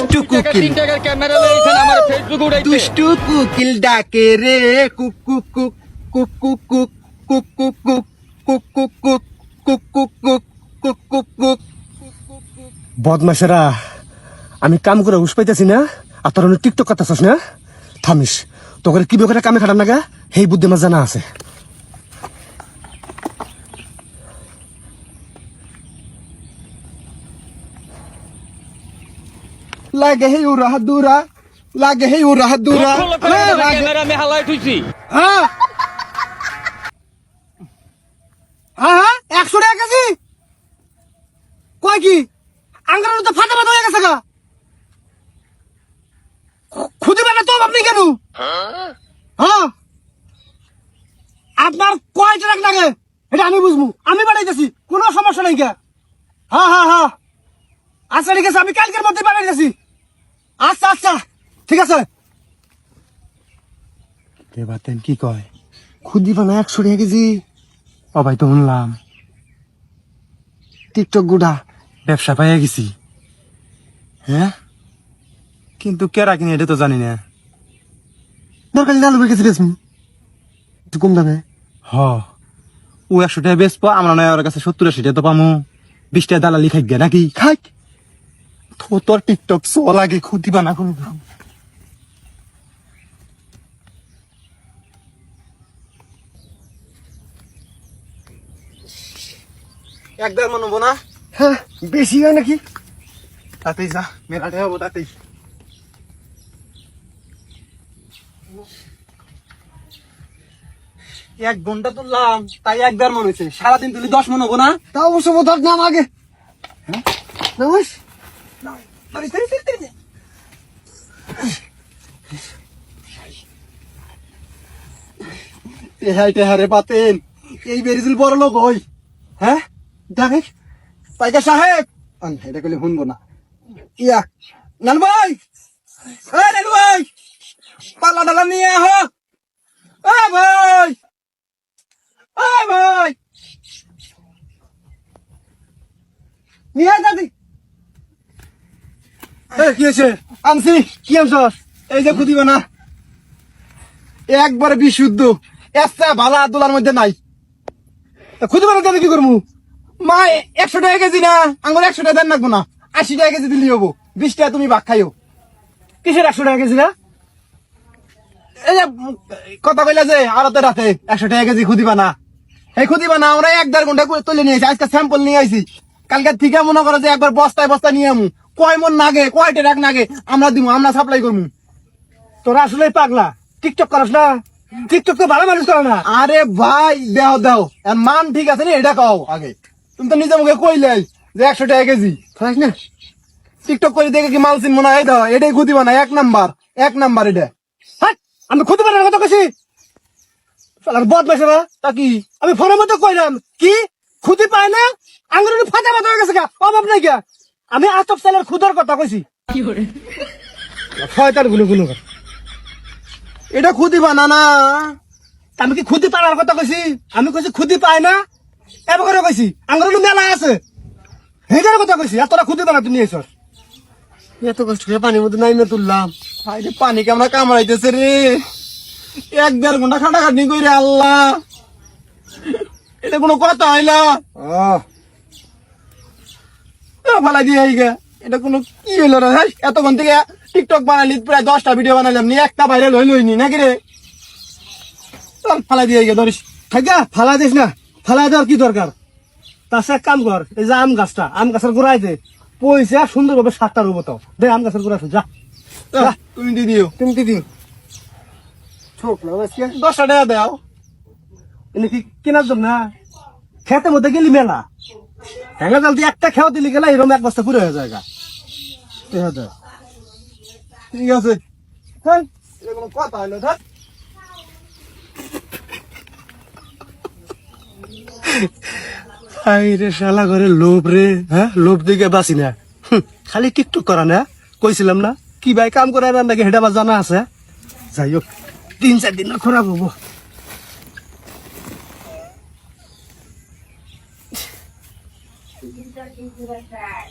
কুকিল দুষ্টু কুকিল ডাকে রে কুক কুক কুক কুক কুক কুক কুক কুক কুক কুক কুক কুক কুক কুক কুক কুক কুক কুক বদমাসেরা আমি কাম করে উস পাইতেছি না আর তোর টিকটক করতেছিস না থামিস তোকে কি বেকারে কামে খাটাম না সেই বুদ্ধি আমার জানা আছে লাগে হে উরা দুরা লাগে হে উরা দুরা টাকার ক্যামেরা আমি হালাই থুইছি। হ্যাঁ। হ্যাঁ একশো টাকা কেজি? কয় কি? আঙ্গার তো ফাটা ফাটা হয়ে গেছে গা। খুঁজে পেলে তো আপনি কেন? হ্যাঁ। আপনার কয় ট্রাক লাগে এটা আমি বুঝব। আমি বাড়াইতেছি কোনো সমস্যা নাই কে হ্যাঁ হ্যাঁ হ্যাঁ। আচ্ছা ঠিক আছে আমি কালকের মধ্যে বাড়াইতেছি আচ্ছা আচ্ছা ঠিক আছে। এবার তেন কি কয়? খুদি বানা একশো টাকা কেজি। ভাই, তো শুনলাম। টিকটক গুড়া, ব্যবসা পাইয়া গেছি। হ্যাঁ? কিন্তু কেরা কিনে, এটা তো জানি না। দরকার গেছি বেশমি একটু কম দামে। হ। ও একশো টাকা বেচবো, আমরা নয় ওর কাছে সত্তর আশি টাকা তো পামু। বিশ টাকা দালালি খাই নাকি? খাই তোর টিকটক সো লাগে খুদি বানা কোনো মনে না? হ্যাঁ বেশি হয় নাকি? তাতেই যা মেলাটাই হব তাতেই। এক ঘণ্টা তুললাম তাই একবার মনে হয়েছে। সারাদিন তুলি দশ মন হব না? তা অবশ্য বোধহয় নাম আগে। হ্যাঁ নামাস টেহাই টেহারে পাতেন এই বেরিজুল বড় লোক হই হ্যাঁ? দেখে পাইকা সাহেব। এটা শুনব না। ইয়া, নানু ভাই নানু ভাই, পাল্লা ডালা নিয়ে আহ এ ভাই এ ভাই নিয়ে আয় দাদি এই, কি এই যে খুদিবে না। একবারে বিশুদ্ধ, এসা ভালা দোলার মধ্যে নাই। বেড়াতে আমি কি করব মা, একশো টাকা কেজি না, আঙ্গুর একশো টাকা দেন রাখব না। আশি টাকা কেজি দিলি হব। বিশ টাকা তুমি ভাগ খাইও। কিসের একশো টাকা কেজি না এই যে কথা কইলা যে আরতে রাতে একশো টাকা কেজি খুদিবা না। এই খুদিবা না, আমরা এক দেড় ঘণ্টা তুলে নিয়েছি আজকে স্যাম্পল নিয়ে আইছি। কালকে থেকে মনে করো যে একবার বস্তায় বস্তা নিয়ে আমু। কয় মন নাগে কয় ট্রাক নাগে আমরা দিব আমরা সাপ্লাই করব তোরা আসলে পাগলা। টিকটক করাস না? টিকটক তো ভালো মানুষ করে না। আরে ভাই দেও দেও। আর মান ঠিক আছে না এটা কও আগে। তুমি তো নিজে মুখে কইলে যে একশো টাকা কেজি। খাস না? টিকটক করে দেখে কি মালসিন মনে হয় দাও এটাই খুদিবা না এক নাম্বার এক নাম্বার এটা। আমি খুঁজে বেড়ার কথা শালার বদমাইছে না তা কি? আমি ফোনের মধ্যে কইলাম কি? খুঁজে পায় না? আঙুলের ফাটা ফাটা হয়ে গেছে গা অভাব নাই গা আমি আতপ সালের খুদার কথা কইছি শয়তানগুলো গুলো এটা খুদিবা না না আমি কি খুঁজে পাওয়ার কথা কইছি আমি কইছি খুঁজে পায় না। এবার করে কইছি আঙুলের মেলা আছে। সেইটার কথা কইছি আর তোরা পানা তুই নিয়ে এসছ এত কষ্ট করে পানির মধ্যে নাইমে তুললাম আরে পানি কেমন কামড়াইতেছে রে এক দেড় ঘণ্টা খাটাখাটি কইরে আল্লাহ। এটা কোনো কথা হইলা ফালাই দিয়ে আই গে এটা কোনো কি হইল রে? হাই, এতক্ষণ থেকে টিকটক বানাইলি প্রায় দশটা ভিডিও বানাইলাম নি একটা ভাইরাল হইল হইনি নাকি রে? চল, ফালাই দিয়ে গে ধরিস। থাকা ফালা দিস না ফালা দেওয়ার কি দরকার? তার এক কাম কর এই যে আম গাছটা আম গাছের গোড়াইতে পয়সা সুন্দরভাবে সাতটা রুবো তো। দে আম গাছের গোড়া যা। তুমি দিয়ে দিও। তুমি ছোট না দশটা টাকা দাও। এনে কি কেনার জন্য? না খেতের মধ্যে গেলি মেলা। হ্যাঙ্গা জাল দিয়ে একটা খেয়া দিলি গেলে এরকম এক বস্তা পুরো হয়ে যায় গা। ঠিক আছে? হ্যাঁ এটা কথা হইল ধর। লোভ রে হ্যাঁ? লোভ না। খালি টিকটক করা না, কইছিলাম না। কি ভাই কাম করে না নাকি হেটা আমার জানা আছে। যাই হোক, তিন চার দিন খরাব হব। is like that.